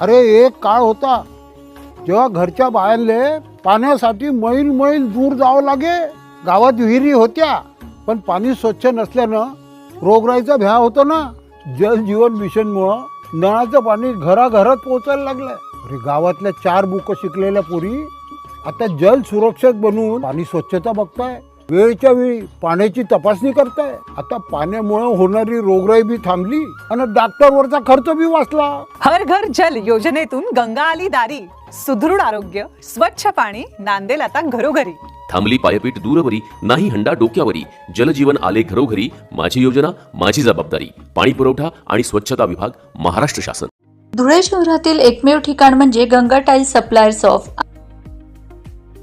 अरे एक काळ होता जेव्हा घरच्या बायांले पाण्यासाठी मैल मैल दूर जावं लागे. गावात विहिरी होत्या पण पाणी स्वच्छ नसल्यानं रोगराईचा भ्या होतो ना. जल जीवन मिशनमुळं नळाचं पाणी घराघरात पोचायला लागलं. अरे गावातल्या चार बुकं शिकलेल्या पोरी आता जल सुरक्षक बनवून पाणी स्वच्छता बघताय. वेळच्या वेळी पाण्याची तपासणी करताय. आता पाण्यामुळे होणारी रोगराई बी थांबली आणि डॉक्टरवरचा खर्च बी वाचला. हर घर जल योजनेतून गंगा आली दारी. सुदृढ आरोग्य स्वच्छ पाणी नांदेल आता घरोघरी. थांबली पायपीट दूरवरी नाही हंडा डोक्यावरी. जलजीवन आले घरोघरी माझी योजना माझी जबाबदारी. पाणी पुरवठा आणि स्वच्छता विभाग महाराष्ट्र शासन. धुळे शहरातील एकमेव ठिकाण म्हणजे गंगा टाईल्स सप्लायर्स ऑफ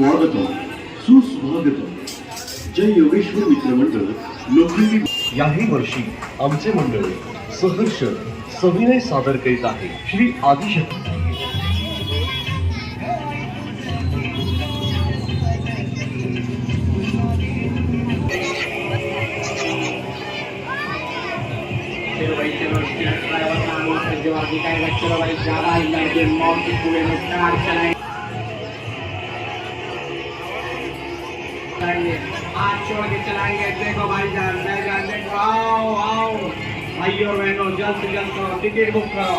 स्वागतम सुस्वागतम. जय योगेश्वर मित्रमंडळ लोखंडी याही वर्षी आमचे मंडळ सहर्ष सविनय सादर करीत आहे श्री आदिशक्ती. चलो चलाएंगे हाथ छोड़ के चलाएंगे देखो भाई जान भाई जान देखो आओ आओ। भाइयों बहनों जल्द से जल्द करो टिकट बुक करो।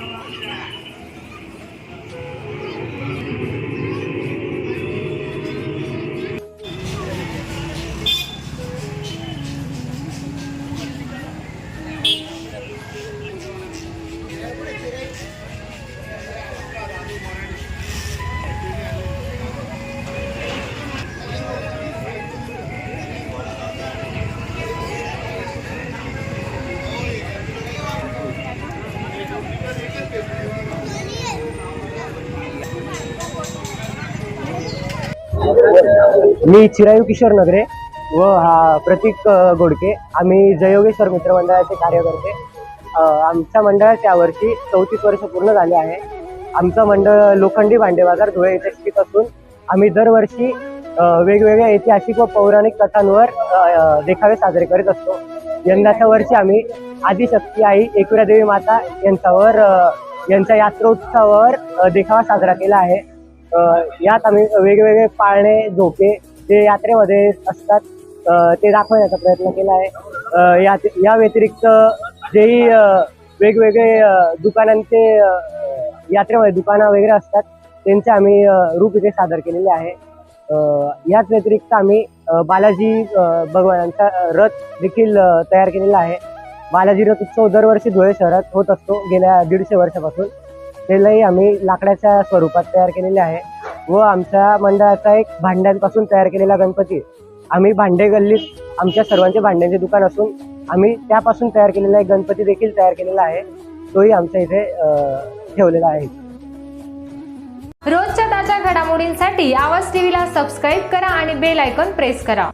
Yeah. मी चिरायू किशोर नगरे व हा प्रतीक गोडके. आम्ही जयोगेश्वर मित्रमंडळाचे कार्यकर्ते. आमच्या मंडळात यावर्षी चौतीस वर्ष पूर्ण झाले आहे. आमचं मंडळ लोखंडी भांडे बाजार धुळे येथे स्थित असून आम्ही दरवर्षी वेगवेगळ्या ऐतिहासिक व पौराणिक कथांवर देखावे साजरे करीत असतो. यंदाच्या वर्षी आम्ही आदिशक्ती आई एकविरा देवी माता यांच्यावर यांच्या यात्रोत्सवावर देखावा साजरा केला आहे. यात आम्ही वेगवेगळे पाळणे झोके जे यात्रेमध्ये असतात ते दाखवण्याचा प्रयत्न केला आहे. या यात या व्यतिरिक्त जेही वेगवेगळे दुकानांचे यात्रेमध्ये दुकानं वगैरे असतात त्यांचे आम्ही रूप इथे सादर केलेले आहे. याच व्यतिरिक्त आम्ही बालाजी भगवानांचा रथ देखील तयार केलेला आहे. बालाजी रथ उत्सव दरवर्षी धुळे शहरात होत असतो गेल्या दीडशे वर्षापासून. त्यालाही आम्ही लाकडाच्या स्वरूपात तयार केलेले आहे व आमच्या मंडळाचा एक भांड्यांपासून तयार केलेला गणपती. आम्ही भांडे गल्लीत आमच्या सर्वांचे भांड्यांचे दुकान असून आम्ही त्यापासून तयार केलेला एक गणपती देखील तयार केलेला आहे. तोही आमच्या इथे ठेवलेला आहे. रोजच्या ताज्या घडामोडींसाठी आवाज टीव्हीला सबस्क्राईब करा आणि बेल आयकॉन प्रेस करा.